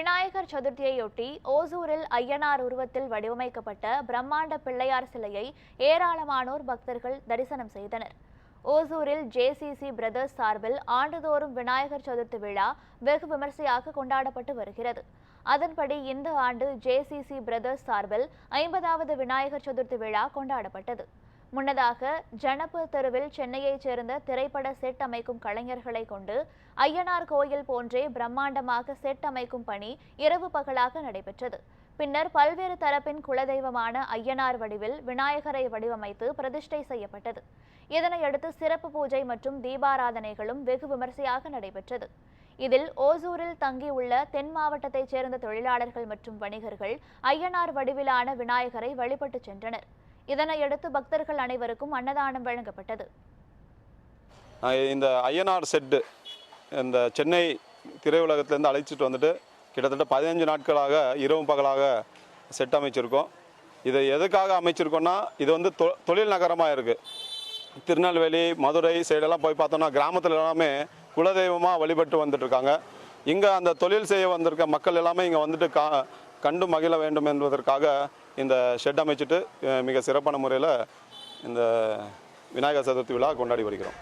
விநாயகர் சதுர்த்தியையொட்டி ஓசூரில் ஐயனார் உருவத்தில் வடிவமைக்கப்பட்ட பிரம்மாண்ட பிள்ளையார் சிலையை ஏராளமானோர் பக்தர்கள் தரிசனம் செய்தனர். ஓசூரில் ஜேசிசி பிரதர்ஸ் சார்பில் ஆண்டுதோறும் விநாயகர் சதுர்த்தி விழா வெகு விமர்சையாக கொண்டாடப்பட்டு வருகிறது. அதன்படி இந்த ஆண்டு ஜேசிசி பிரதர்ஸ் சார்பில் ஐம்பதாவது விநாயகர் சதுர்த்தி விழா கொண்டாடப்பட்டது. முன்னதாக ஜனபர் தெருவில் சென்னையைச் சேர்ந்த திரைப்பட செட் அமைக்கும் கலைஞர்களை கொண்டு ஐயனார் கோயில் போன்றே பிரம்மாண்டமாக செட் அமைக்கும் பணி இரவு பகலாக நடைபெற்றது. பின்னர் பல்வேறு தரப்பின் குலதெய்வமான ஐயனார் வடிவில் விநாயகரை வடிவமைத்து பிரதிஷ்டை செய்யப்பட்டது. இதனையடுத்து சிறப்பு பூஜை மற்றும் தீபாராதனைகளும் வெகு விமர்சையாக நடைபெற்றது. இதில் ஓசூரில் தங்கியுள்ள தென் மாவட்டத்தைச் சேர்ந்த தொழிலாளர்கள் மற்றும் வணிகர்கள் ஐயனார் வடிவிலான விநாயகரை வழிபட்டுச் சென்றனர். இதனையடுத்து பக்தர்கள் அனைவருக்கும் அன்னதானம் வழங்கப்பட்டது. இந்த ஐயனார் செட்டு இந்த சென்னை திரையுலகத்திலேருந்து அழைச்சிட்டு வந்துட்டு கிட்டத்தட்ட பதினஞ்சு நாட்களாக இரவு பகலாக செட் அமைச்சிருக்கோம். இதை எதுக்காக அமைச்சிருக்கோம்னா இது வந்து தொ தொழில் நகரமாக இருக்குது திருநெல்வேலி மதுரை சைடெல்லாம் போய் பார்த்தோம்னா கிராமத்தில் எல்லாமே குலதெய்வமாக வழிபட்டு வந்துட்டுருக்காங்க இங்கே அந்த தொழில் செய்ய வந்திருக்க மக்கள் எல்லாமே இங்கே வந்துட்டு கா கண்டு மகிழ வேண்டும் என்பதற்காக இந்த ஷெட் அமைச்சிட்டு மிக சிறப்பான முறையில் இந்த விநாயகர் சதுர்த்தி விழா கொண்டாடி வருகிறோம்.